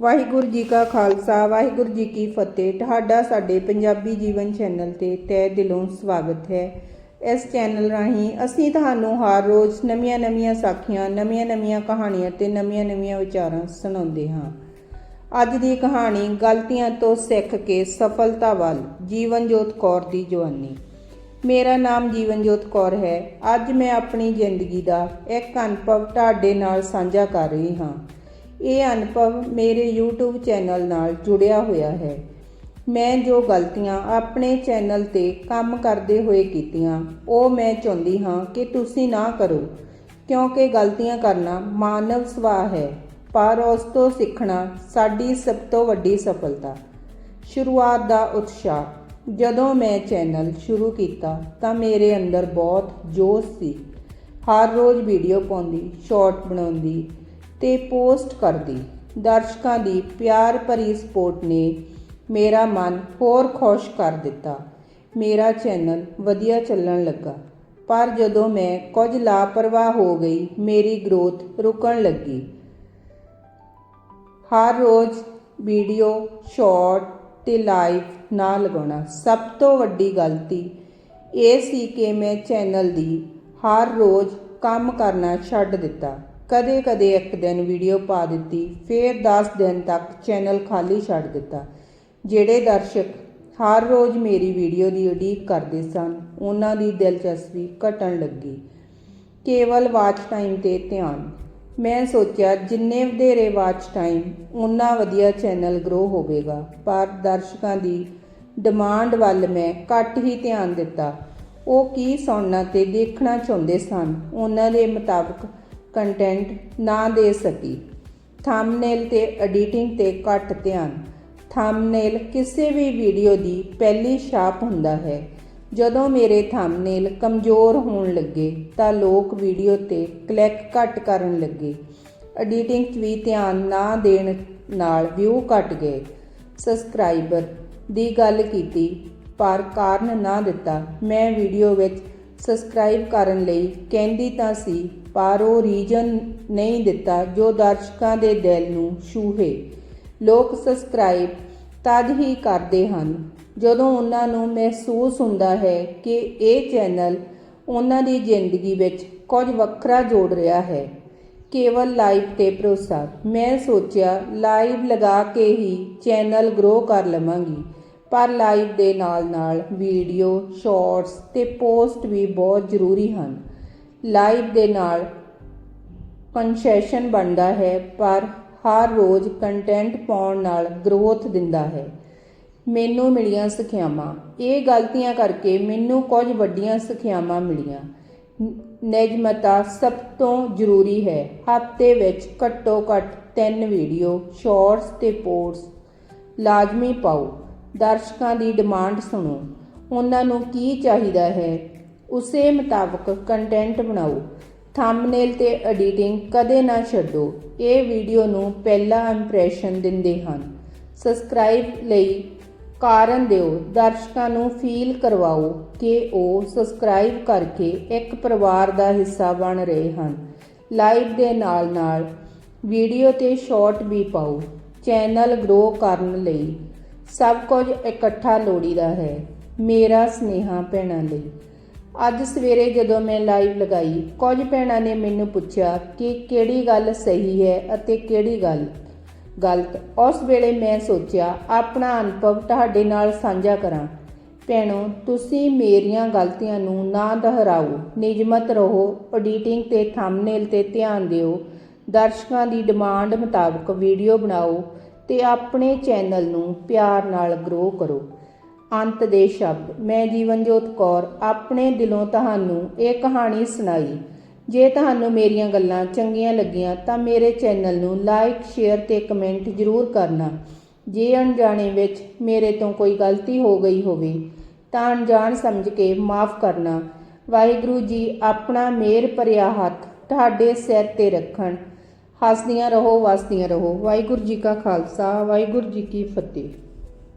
ਵਾਹਿਗੁਰੂ ਜੀ ਕਾ ਖਾਲਸਾ, ਵਾਹਿਗੁਰੂ ਜੀ ਕੀ ਫਤਿਹ। ਤੁਹਾਡਾ ਸਾਡੇ ਪੰਜਾਬੀ ਜੀਵਨ ਚੈਨਲ ਤੇ ਤਹਿ ਦਿਲੋਂ ਸਵਾਗਤ ਹੈ। ਇਸ ਚੈਨਲ ਰਾਹੀਂ ਅਸੀਂ ਤੁਹਾਨੂੰ ਹਰ ਰੋਜ਼ ਨਵੀਆਂ-ਨਵੀਆਂ ਸਾਖੀਆਂ, ਨਵੀਆਂ-ਨਵੀਆਂ ਕਹਾਣੀਆਂ ਤੇ ਨਵੀਆਂ-ਨਵੀਆਂ ਵਿਚਾਰਾਂ ਸੁਣਾਉਂਦੇ ਹਾਂ। ਅੱਜ ਦੀ ਕਹਾਣੀ, ਗਲਤੀਆਂ ਤੋਂ ਸਿੱਖ ਕੇ ਸਫਲਤਾ ਵੱਲ, ਜੀਵਨਜੋਤ ਕੌਰ ਦੀ ਜਵਾਨੀ। ਮੇਰਾ ਨਾਮ ਜੀਵਨਜੋਤ ਕੌਰ ਹੈ। ਅੱਜ ਮੈਂ ਆਪਣੀ ਜ਼ਿੰਦਗੀ ਦਾ ਇੱਕ ਅਨੁਭਵ ਤੁਹਾਡੇ ਨਾਲ ਸਾਂਝਾ ਕਰ ਰਹੀ ਹਾਂ। ਇਹ ਅਨੁਭਵ ਮੇਰੇ YouTube ਚੈਨਲ ਨਾਲ ਜੁੜਿਆ ਹੋਇਆ ਹੈ। ਮੈਂ ਜੋ ਗਲਤੀਆਂ ਆਪਣੇ ਚੈਨਲ ਤੇ ਕੰਮ ਕਰਦੇ ਹੋਏ ਕੀਤੀਆਂ, ਉਹ ਮੈਂ ਚਾਹੁੰਦੀ ਹਾਂ ਕਿ ਤੁਸੀਂ ਨਾ ਕਰੋ, ਕਿਉਂਕਿ ਗਲਤੀਆਂ ਕਰਨਾ ਮਾਨਵ ਸੁਭਾਅ ਹੈ, ਪਰ ਉਸ ਤੋਂ ਸਿੱਖਣਾ ਸਾਡੀ ਸਭ ਤੋਂ ਵੱਡੀ ਸਫਲਤਾ। ਸ਼ੁਰੂਆਤ ਦਾ ਉਤਸ਼ਾਹ। ਜਦੋਂ ਮੈਂ ਚੈਨਲ ਸ਼ੁਰੂ ਕੀਤਾ, ਤਾਂ ਮੇਰੇ ਅੰਦਰ ਬਹੁਤ ਜੋਸ਼ ਸੀ। ਹਰ ਰੋਜ਼ ਵੀਡੀਓ ਪਾਉਂਦੀ, ਸ਼ਾਰਟ ਬਣਾਉਂਦੀ ਤੇ ਪੋਸਟ ਕਰਦੀ। ਦਰਸ਼ਕਾਂ ਦੀ ਪਿਆਰ ਭਰੀ ਸਪੋਰਟ ਨੇ ਮੇਰਾ ਮਨ ਹੋਰ ਖੁਸ਼ ਕਰ ਦਿੱਤਾ। ਮੇਰਾ ਚੈਨਲ ਵਧੀਆ ਚੱਲਣ ਲੱਗਾ। ਪਰ ਜਦੋਂ ਮੈਂ ਕੁਝ ਲਾਪਰਵਾਹ ਹੋ ਗਈ, ਮੇਰੀ ਗਰੋਥ ਰੁਕਣ ਲੱਗੀ। ਹਰ ਰੋਜ਼ ਵੀਡੀਓ, ਸ਼ਾਰਟ ਤੇ ਲਾਈਵ ਨਾ ਲਗਾਉਣਾ। ਸਭ ਤੋਂ ਵੱਡੀ ਗਲਤੀ ਇਹ ਸੀ ਕਿ ਮੈਂ ਚੈਨਲ ਦੀ ਹਰ ਰੋਜ਼ ਕੰਮ ਕਰਨਾ ਛੱਡ ਦਿੱਤਾ। ਕਦੇ-ਕਦੇ ਇੱਕ ਦਿਨ ਵੀਡੀਓ ਪਾ ਦਿੱਤੀ, ਫਿਰ 10 ਦਿਨ ਤੱਕ ਚੈਨਲ ਖਾਲੀ ਛੱਡ ਦਿੱਤਾ, ਜਿਹੜੇ ਦਰਸ਼ਕ ਹਰ ਰੋਜ਼ ਮੇਰੀ ਵੀਡੀਓ ਦੀ ਉਡੀਕ ਕਰਦੇ ਸਨ, ਉਹਨਾਂ ਦੀ ਦਿਲਚਸਪੀ ਘਟਣ ਲੱਗੀ। ਕੇਵਲ ਵਾਚ ਟਾਈਮ ਤੇ ਧਿਆਨ। ਮੈਂ ਸੋਚਿਆ, ਜਿੰਨੇ ਵਧੇਰੇ ਵਾਚ ਟਾਈਮ ਉਨਾ ਵਧੀਆ ਚੈਨਲ ਗਰੋ ਹੋਵੇਗਾ, ਪਰ ਦਰਸ਼ਕਾਂ ਦੀ ਡਿਮਾਂਡ ਵੱਲ ਮੈਂ ਘੱਟ ਹੀ ਧਿਆਨ ਦਿੱਤਾ। ਉਹ ਕੀ ਸੁਣਨਾ ਤੇ ਦੇਖਣਾ ਚਾਹੁੰਦੇ ਸਨ, ਉਹਨਾਂ ਦੇ ਮੁਤਾਬਕ ਕੰਟੈਂਟ ਨਾ ਦੇ ਸਕੀ। ਥੰਬਨੇਲ ਤੇ ਐਡੀਟਿੰਗ ਤੇ ਘੱਟ ਧਿਆਨ। ਥੰਬਨੇਲ ਕਿਸੇ ਵੀ ਵੀਡੀਓ ਦੀ ਪਹਿਲੀ ਛਾਪ ਹੁੰਦਾ ਹੈ। ਜਦੋਂ ਮੇਰੇ ਥੰਬਨੇਲ ਕਮਜ਼ੋਰ ਹੋਣ ਲੱਗੇ, ਤਾਂ ਲੋਕ ਵੀਡੀਓ ਤੇ ਕਲਿੱਕ ਘੱਟ ਕਰਨ ਲੱਗੇ। ਐਡੀਟਿੰਗ 'ਚ ਵੀ ਧਿਆਨ ਨਾ ਦੇਣ ਨਾਲ ਵਿਊ ਘਟ ਗਏ। ਸਬਸਕ੍ਰਾਈਬਰ ਦੀ ਗੱਲ ਕੀਤੀ, ਪਰ ਕਾਰਨ ਨਾ ਦਿੱਤਾ। ਮੈਂ ਵੀਡੀਓ ਵਿੱਚ ਸਬਸਕ੍ਰਾਈਬ ਕਰਨ ਲਈ ਕਹਿੰਦੀ ਤਾਂ ਸੀ, ਪਰ ਉਹ ਰੀਜਨ ਨਹੀਂ ਦਿੱਤਾ ਜੋ ਦਰਸ਼ਕਾਂ ਦੇ ਦਿਲ ਨੂੰ ਛੂਹੇ। ਲੋਕ ਸਬਸਕ੍ਰਾਈਬ ਤਦ ਹੀ ਕਰਦੇ ਹਨ, ਜਦੋਂ ਉਹਨਾਂ ਨੂੰ ਮਹਿਸੂਸ ਹੁੰਦਾ ਹੈ ਕਿ ਇਹ ਚੈਨਲ ਉਹਨਾਂ ਦੀ ਜ਼ਿੰਦਗੀ ਵਿੱਚ ਕੁਝ ਵੱਖਰਾ ਜੋੜ ਰਿਹਾ ਹੈ। ਕੇਵਲ ਲਾਈਵ ਤੇ ਭਰੋਸਾ। ਮੈਂ ਸੋਚਿਆ ਲਾਈਵ ਲਗਾ ਕੇ ਹੀ ਚੈਨਲ ਗਰੋ ਕਰ ਲਵਾਂਗੀ। ਪਰ ਲਾਈਵ ਦੇ ਨਾਲ-ਨਾਲ ਵੀਡੀਓ, ਸ਼ਾਰਟਸ ਤੇ ਪੋਸਟ ਵੀ ਬਹੁਤ ਜ਼ਰੂਰੀ ਹਨ। ਲਾਈਵ ਦੇ ਨਾਲ ਕਨਸੈਸ਼ਨ ਬਣਦਾ ਹੈ, ਪਰ ਹਰ ਰੋਜ਼ ਕੰਟੈਂਟ ਪਾਉਣ ਨਾਲ ਗਰੋਥ ਦਿੰਦਾ ਹੈ। ਮੈਨੂੰ ਮਿਲੀਆਂ ਸਿੱਖਿਆਵਾਂ। ਇਹ ਗਲਤੀਆਂ ਕਰਕੇ ਮੈਨੂੰ ਕੁਝ ਵੱਡੀਆਂ ਸਿੱਖਿਆਵਾਂ ਮਿਲੀਆਂ। ਨਿਯਮਤਾ ਸਭ ਤੋਂ ਜ਼ਰੂਰੀ ਹੈ। ਹਫ਼ਤੇ ਵਿੱਚ ਘੱਟੋ ਘੱਟ 3 ਵੀਡੀਓ, ਸ਼ਾਰਟਸ ਤੇ ਪੋਸਟ ਲਾਜ਼ਮੀ ਪਾਓ। ਦਰਸ਼ਕਾਂ ਦੀ ਡਿਮਾਂਡ ਸੁਣੋ। ਉਹਨਾਂ ਨੂੰ ਕੀ ਚਾਹੀਦਾ ਹੈ? ਉਸੇ ਮੁਤਾਬਕ ਕੰਟੈਂਟ ਬਣਾਓ। ਥੰਬਨੇਲ ਤੇ ਐਡੀਟਿੰਗ ਕਦੇ ਨਾ ਛੱਡੋ। ਇਹ ਵੀਡੀਓ ਨੂੰ ਪਹਿਲਾ ਇੰਪ੍ਰੈਸ਼ਨ ਦਿੰਦੇ ਹਨ। ਸਬਸਕ੍ਰਾਈਬ ਲਈ ਕਾਰਨ ਦਿਓ। ਦਰਸ਼ਕਾਂ ਨੂੰ ਫੀਲ ਕਰਵਾਓ ਕਿ ਉਹ ਸਬਸਕ੍ਰਾਈਬ ਕਰਕੇ ਇੱਕ ਪਰਿਵਾਰ ਦਾ ਹਿੱਸਾ ਬਣ ਰਹੇ ਹਨ। ਲਾਈਵ ਦੇ ਨਾਲ-ਨਾਲ ਵੀਡੀਓ ਤੇ ਸ਼ਾਰਟ ਵੀ ਪਾਓ। ਚੈਨਲ ਗਰੋ ਕਰਨ ਲਈ ਸਭ ਕੁਝ ਇਕੱਠਾ ਲੋੜੀਦਾ ਹੈ, ਮੇਰਾ ਸਨੇਹਾ ਭੈਣਾਂ ਲਈ। ਅੱਜ ਸਵੇਰੇ ਜਦੋਂ ਮੈਂ ਲਾਈਵ ਲਗਾਈ, ਕੁਝ ਭੈਣਾਂ ਨੇ ਮੈਨੂੰ ਪੁੱਛਿਆ ਕਿ ਕਿਹੜੀ ਗੱਲ ਸਹੀ ਹੈ ਅਤੇ ਕਿਹੜੀ ਗੱਲ ਗਲਤ। ਉਸ ਵੇਲੇ ਮੈਂ ਸੋਚਿਆ, ਆਪਣਾ ਅਨੁਭਵ ਤੁਹਾਡੇ ਨਾਲ ਸਾਂਝਾ ਕਰਾਂ। ਭੈਣੋ, ਤੁਸੀਂ ਮੇਰੀਆਂ ਗਲਤੀਆਂ ਨੂੰ ਨਾ ਦੁਹਰਾਓ, ਨਿਯਮਤ ਰਹੋ ਐਡੀਟਿੰਗ ਤੇ ਥੰਬਨੇਲ ਤੇ ਧਿਆਨ ਦਿਓ, ਦਰਸ਼ਕਾਂ ਦੀ ਡਿਮਾਂਡ ਮੁਤਾਬਕ ਵੀਡੀਓ ਬਣਾਓ ਤੇ ਆਪਣੇ ਚੈਨਲ ਨੂੰ ਪਿਆਰ ਨਾਲ ਗਰੋ ਕਰੋ। ਅੰਤ ਦੇ ਸ਼ਬਦ, ਮੈਂ ਜੀਵਨਜੋਤ ਕੌਰ, ਆਪਣੇ ਦਿਲੋਂ ਤੁਹਾਨੂੰ ਇਹ ਕਹਾਣੀ ਸੁਣਾਈ। ਜੇ ਤੁਹਾਨੂੰ ਮੇਰੀਆਂ ਗੱਲਾਂ ਚੰਗੀਆਂ ਲੱਗੀਆਂ, ਤਾਂ ਮੇਰੇ ਚੈਨਲ ਨੂੰ ਲਾਈਕ ਸ਼ੇਅਰ ਤੇ ਕਮੈਂਟ ਜ਼ਰੂਰ ਕਰਨਾ। ਜੇ ਅਣਜਾਣੇ ਵਿੱਚ ਮੇਰੇ ਤੋਂ ਕੋਈ ਗਲਤੀ ਹੋ ਗਈ ਹੋਵੇ, ਤਾਂ ਅਣਜਾਣ ਸਮਝ ਕੇ ਮਾਫ ਕਰਨਾ। ਵਾਹਿਗੁਰੂ ਜੀ, ਆਪਣਾ ਮਿਹਰ ਭਰਿਆ ਹੱਥ ਤੁਹਾਡੇ ਸਿਰ ਤੇ ਰੱਖਣ। ਹੱਸਦੀਆਂ ਰਹੋ ਵਸਦੀਆਂ ਰਹੋ। ਵਾਹਿਗੁਰੂ ਜੀ ਕਾ ਖਾਲਸਾ ਵਾਹਿਗੁਰੂ ਜੀ ਕੀ ਫਤਿਹ।